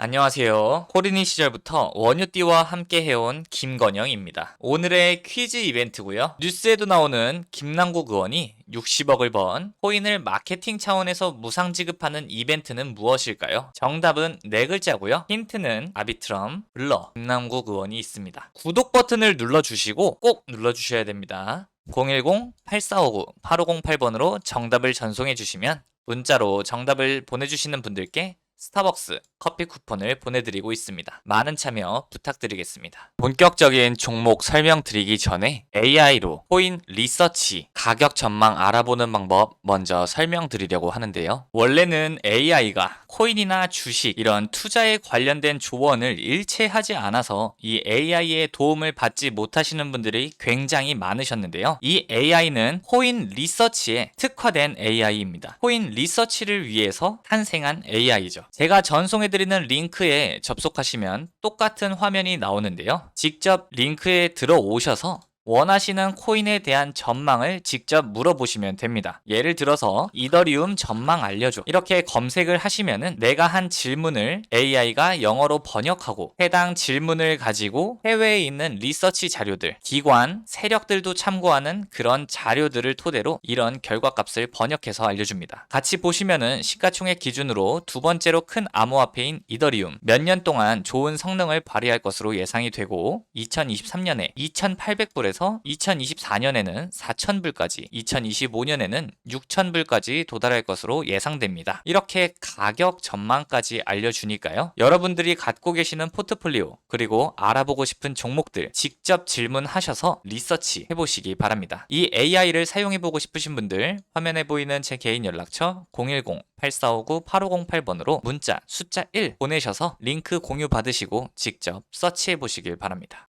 안녕하세요. 코리니 시절부터 원유띠와 함께 해온 김건영입니다. 오늘의 퀴즈 이벤트고요. 뉴스에도 나오는 김남국 의원이 60억을 번 코인을 마케팅 차원에서 무상 지급하는 이벤트는 무엇일까요? 정답은 네 글자고요. 힌트는 아비트럼, 블러, 김남국 의원이 있습니다. 구독 버튼을 눌러주시고 꼭 눌러주셔야 됩니다. 010-8459-8508번으로 정답을 전송해 주시면 문자로 정답을 보내주시는 분들께 스타벅스 커피 쿠폰을 보내드리고 있습니다. 많은 참여 부탁드리겠습니다. 본격적인 종목 설명드리기 전에 AI로 코인 리서치 가격 전망 알아보는 방법 먼저 설명드리려고 하는데요. 원래는 AI가 코인이나 주식 이런 투자에 관련된 조언을 일체하지 않아서 이 AI의 도움을 받지 못하시는 분들이 굉장히 많으셨는데요. 이 AI는 코인 리서치에 특화된 AI입니다. 코인 리서치를 위해서 탄생한 AI죠. 제가 전송해드리는 링크에 접속하시면 똑같은 화면이 나오는데요. 직접 링크에 들어오셔서 원하시는 코인에 대한 전망을 직접 물어보시면 됩니다. 예를 들어서 이더리움 전망 알려줘. 이렇게 검색을 하시면은 내가 한 질문을 AI가 영어로 번역하고 해당 질문을 가지고 해외에 있는 리서치 자료들, 기관, 세력들도 참고하는 그런 자료들을 토대로 이런 결과값을 번역해서 알려줍니다. 같이 보시면은 시가총액 기준으로 두 번째로 큰 암호화폐인 이더리움 몇 년 동안 좋은 성능을 발휘할 것으로 예상이 되고 2023년에 2,800불에서 2024년에는 4,000불까지, 2025년에는 6,000불까지 도달할 것으로 예상됩니다. 이렇게 가격 전망까지 알려주니까요. 여러분들이 갖고 계시는 포트폴리오, 그리고 알아보고 싶은 종목들 직접 질문하셔서 리서치 해보시기 바랍니다. 이 AI를 사용해보고 싶으신 분들 화면에 보이는 제 개인 연락처 010-8459-8508번으로 문자 숫자 1 보내셔서 링크 공유 받으시고 직접 서치해 보시길 바랍니다.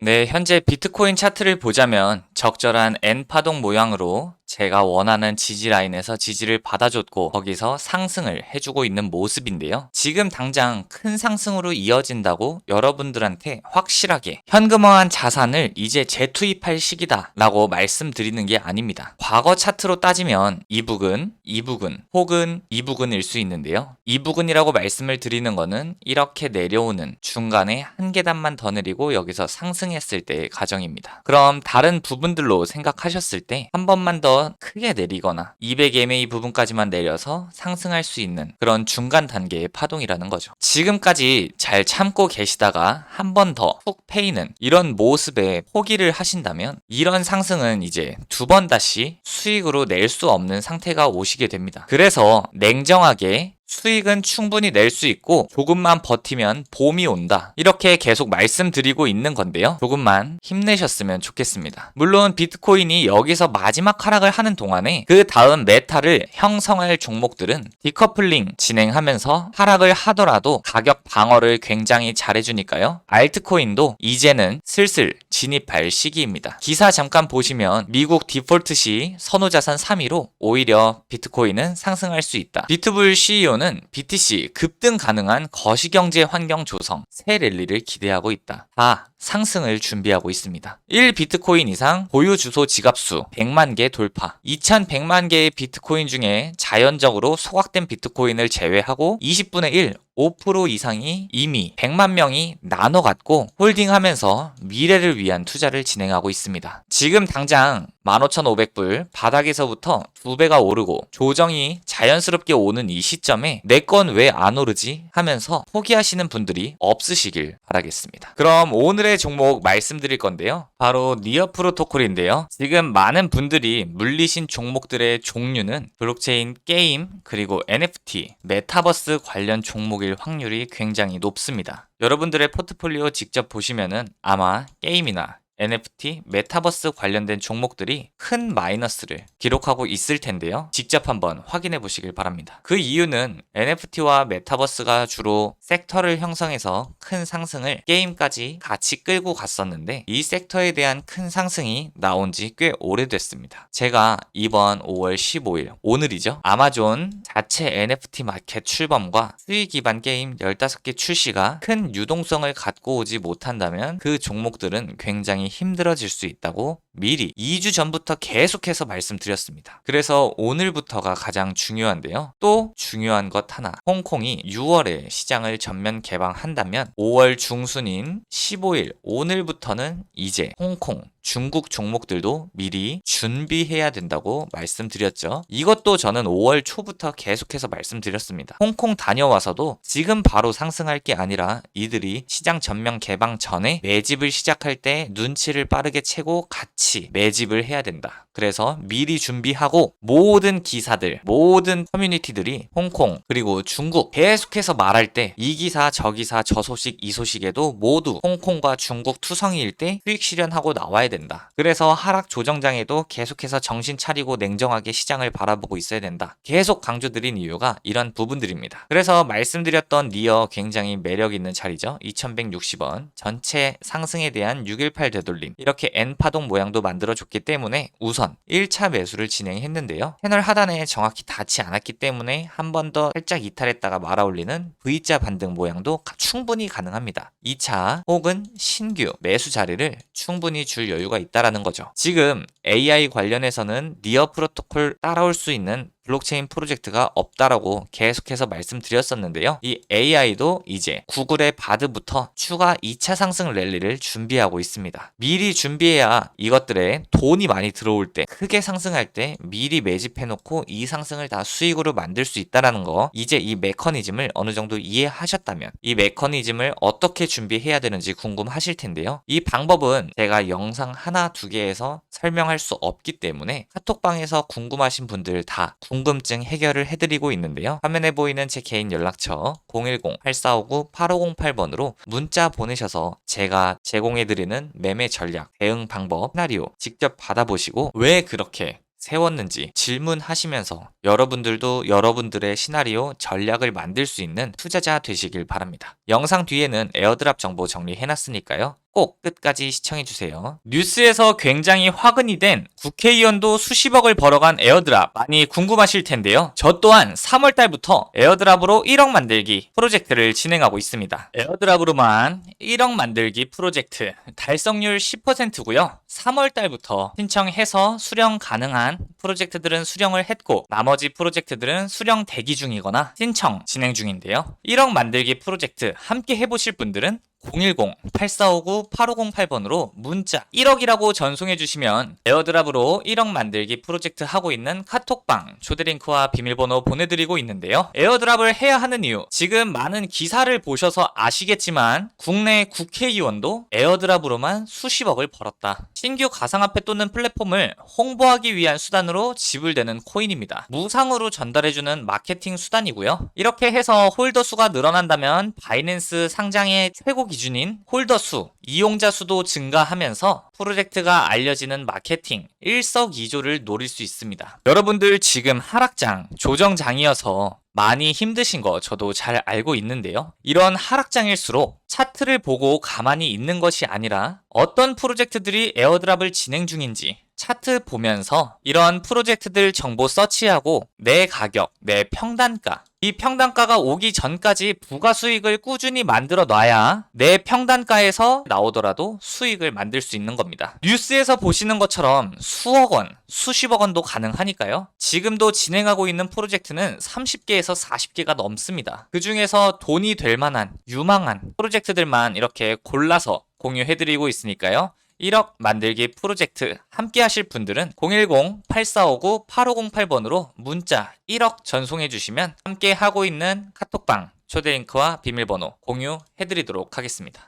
네, 현재 비트코인 차트를 보자면 적절한 N 파동 모양으로 제가 원하는 지지 라인에서 지지를 받아줬고 거기서 상승을 해주고 있는 모습인데요. 지금 당장 큰 상승으로 이어진다고 여러분들한테 확실하게 현금화한 자산을 이제 재투입할 시기다 라고 말씀드리는 게 아닙니다. 과거 차트로 따지면 이 부근, 이 부근, 혹은 이 부근일 수 있는데요. 이 부근이라고 말씀을 드리는 거는 이렇게 내려오는 중간에 한 계단만 더 내리고 여기서 상승했을 때의 가정입니다. 그럼 다른 부분들로 생각하셨을 때 한 번만 더 크게 내리거나 200MA 부분까지만 내려서 상승할 수 있는 그런 중간 단계의 파동이라는 거죠. 지금까지 잘 참고 계시다가 한 번 더훅 패이는 이런 모습에 포기를 하신다면 이런 상승은 이제 두 번 다시 수익으로 낼 수 없는 상태가 오시게 됩니다. 그래서 냉정하게 수익은 충분히 낼 수 있고 조금만 버티면 봄이 온다. 이렇게 계속 말씀드리고 있는 건데요. 조금만 힘내셨으면 좋겠습니다. 물론 비트코인이 여기서 마지막 하락을 하는 동안에 그 다음 메타를 형성할 종목들은 디커플링 진행하면서 하락을 하더라도 가격 방어를 굉장히 잘해주니까요. 알트코인도 이제는 슬슬 진입할 시기입니다. 기사 잠깐 보시면 미국 디폴트 시 선호자산 3위로 오히려 비트코인은 상승할 수 있다. 비트불 CEO 는 BTC 급등 가능한 거시경제 환경 조성 새 랠리를 기대하고 있다. 다 상승을 준비하고 있습니다. 1 비트코인 이상 보유 주소 지갑수 100만 개 돌파. 2100만 개의 비트코인 중에 자연적으로 소각된 비트코인을 제외하고 20분의 1 5% 이상이 이미 100만 명이 나눠 갖고 홀딩하면서 미래를 위한 투자를 진행하고 있습니다. 지금 당장 15,500불 바닥에서부터 두 배가 오르고 조정이 자연스럽게 오는 이 시점에 내 건 왜 안 오르지 하면서 포기하시는 분들이 없으시길 바라겠습니다. 그럼 오늘의 종목 말씀드릴 건데요. 바로 니어 프로토콜인데요. 지금 많은 분들이 물리신 종목들의 종류는 블록체인 게임 그리고 NFT, 메타버스 관련 종목일 확률이 굉장히 높습니다. 여러분들의 포트폴리오 직접 보시면은 아마 게임이나 NFT, 메타버스 관련된 종목들이 큰 마이너스를 기록하고 있을 텐데요. 직접 한번 확인해 보시길 바랍니다. 그 이유는 NFT와 메타버스가 주로 섹터를 형성해서 큰 상승을 게임까지 같이 끌고 갔었는데 이 섹터에 대한 큰 상승이 나온 지 꽤 오래됐습니다. 제가 이번 5월 15일 오늘이죠. 아마존 자체 NFT 마켓 출범과 수익 기반 게임 15개 출시가 큰 유동성을 갖고 오지 못한다면 그 종목들은 굉장히 힘들어질 수 있다고 미리 2주 전부터 계속해서 말씀드렸습니다. 그래서 오늘부터가 가장 중요한데요. 또 중요한 것 하나. 홍콩이 6월에 시장을 전면 개방한다면 5월 중순인 15일 오늘부터는 이제 홍콩 중국 종목들도 미리 준비해야 된다고 말씀드렸죠. 이것도 저는 5월 초부터 계속해서 말씀드렸습니다. 홍콩 다녀와서도 지금 바로 상승할 게 아니라 이들이 시장 전면 개방 전에 매집을 시작할 때 눈치를 빠르게 채고 같이 매집을 해야 된다. 그래서 미리 준비하고 모든 기사들, 모든 커뮤니티들이 홍콩 그리고 중국 계속해서 말할 때 이 기사, 저 기사, 저 소식, 이 소식에도 모두 홍콩과 중국 투성이일 때 수익 실현하고 나와야 된다. 그래서 하락 조정장에도 계속해서 정신 차리고 냉정하게 시장을 바라보고 있어야 된다. 계속 강조드린 이유가 이런 부분들입니다. 그래서 말씀드렸던 니어 굉장히 매력 있는 자리죠. 2160원 전체 상승에 대한 618 되돌림 이렇게 N 파동 모양 도 만들어줬기 때문에 우선 1차 매수를 진행했는데요. 채널 하단에 정확히 닿지 않았기 때문에 한 번 더 살짝 이탈했다가 말아 올리는 V자 반등 모양도 가- 충분히 가능합니다. 2차 혹은 신규 매수 자리를 충분히 줄 여유가 있다라는 거죠. 지금 AI 관련해서는 니어 프로토콜 따라올 수 있는 블록체인 프로젝트가 없다라고 계속해서 말씀드렸었는데요. 이 AI도 이제 구글의 바드부터 추가 2차 상승 랠리를 준비하고 있습니다. 미리 준비해야 이것들에 돈이 많이 들어올 때 크게 상승할 때 미리 매집해놓고 이 상승을 다 수익으로 만들 수 있다라는 거 이제 이 메커니즘을 어느 정도 이해하셨다면 이 메커니즘을 어떻게 준비해야 되는지 궁금하실 텐데요. 이 방법은 제가 영상 하나 두 개에서 설명할 수 없기 때문에 카톡방에서 궁금하신 분들 다 궁금 증 해결을 해드리고 있는데요. 화면에 보이는 제 개인 연락처 010-8459-8508번으로 문자 보내셔서 제가 제공해드리는 매매 전략, 대응 방법, 시나리오 직접 받아보시고 왜 그렇게 세웠는지 질문하시면서 여러분들도 여러분들의 시나리오 전략을 만들 수 있는 투자자 되시길 바랍니다. 영상 뒤에는 에어드랍 정보 정리해놨으니까요. 꼭 끝까지 시청해주세요. 뉴스에서 굉장히 화근이 된 국회의원도 수십억을 벌어간 에어드랍 많이 궁금하실 텐데요. 저 또한 3월달부터 에어드랍으로 1억 만들기 프로젝트를 진행하고 있습니다. 에어드랍으로만 1억 만들기 프로젝트 달성률 10%고요. 3월달부터 신청해서 수령 가능한 프로젝트들은 수령을 했고 나머지 프로젝트들은 수령 대기 중이거나 신청 진행 중인데요. 1억 만들기 프로젝트 함께 해보실 분들은 010-8459-8508번으로 문자 1억이라고 전송해 주시면 에어드랍으로 1억 만들기 프로젝트 하고 있는 카톡방 초대링크와 비밀번호 보내드리고 있는데요. 에어드랍을 해야 하는 이유 지금 많은 기사를 보셔서 아시겠지만 국내 국회의원도 에어드랍으로만 수십억을 벌었다. 신규 가상화폐 또는 플랫폼을 홍보하기 위한 수단으로 지불되는 코인입니다. 무상으로 전달해주는 마케팅 수단이고요. 이렇게 해서 홀더 수가 늘어난다면 바이낸스 상장의 최고 기준인 홀더 수, 이용자 수도 증가하면서 프로젝트가 알려지는 마케팅 일석이조를 노릴 수 있습니다. 여러분들 지금 하락장, 조정장이어서 많이 힘드신 거 저도 잘 알고 있는데요. 이런 하락장일수록 차트를 보고 가만히 있는 것이 아니라 어떤 프로젝트들이 에어드랍을 진행 중인지 차트 보면서 이런 프로젝트들 정보 서치하고 내 가격, 내 평단가, 이 평단가가 오기 전까지 부가 수익을 꾸준히 만들어 놔야 내 평단가에서 나오더라도 수익을 만들 수 있는 겁니다. 뉴스에서 보시는 것처럼 수억 원, 수십억 원도 가능하니까요. 지금도 진행하고 있는 프로젝트는 30개에서 40개가 넘습니다. 그 중에서 돈이 될 만한 유망한 프로젝트들만 이렇게 골라서 공유해드리고 있으니까요. 1억 만들기 프로젝트 함께 하실 분들은 010-8459-8508번으로 문자 1억 전송해 주시면 함께 하고 있는 카톡방 초대 링크와 비밀번호 공유해 드리도록 하겠습니다.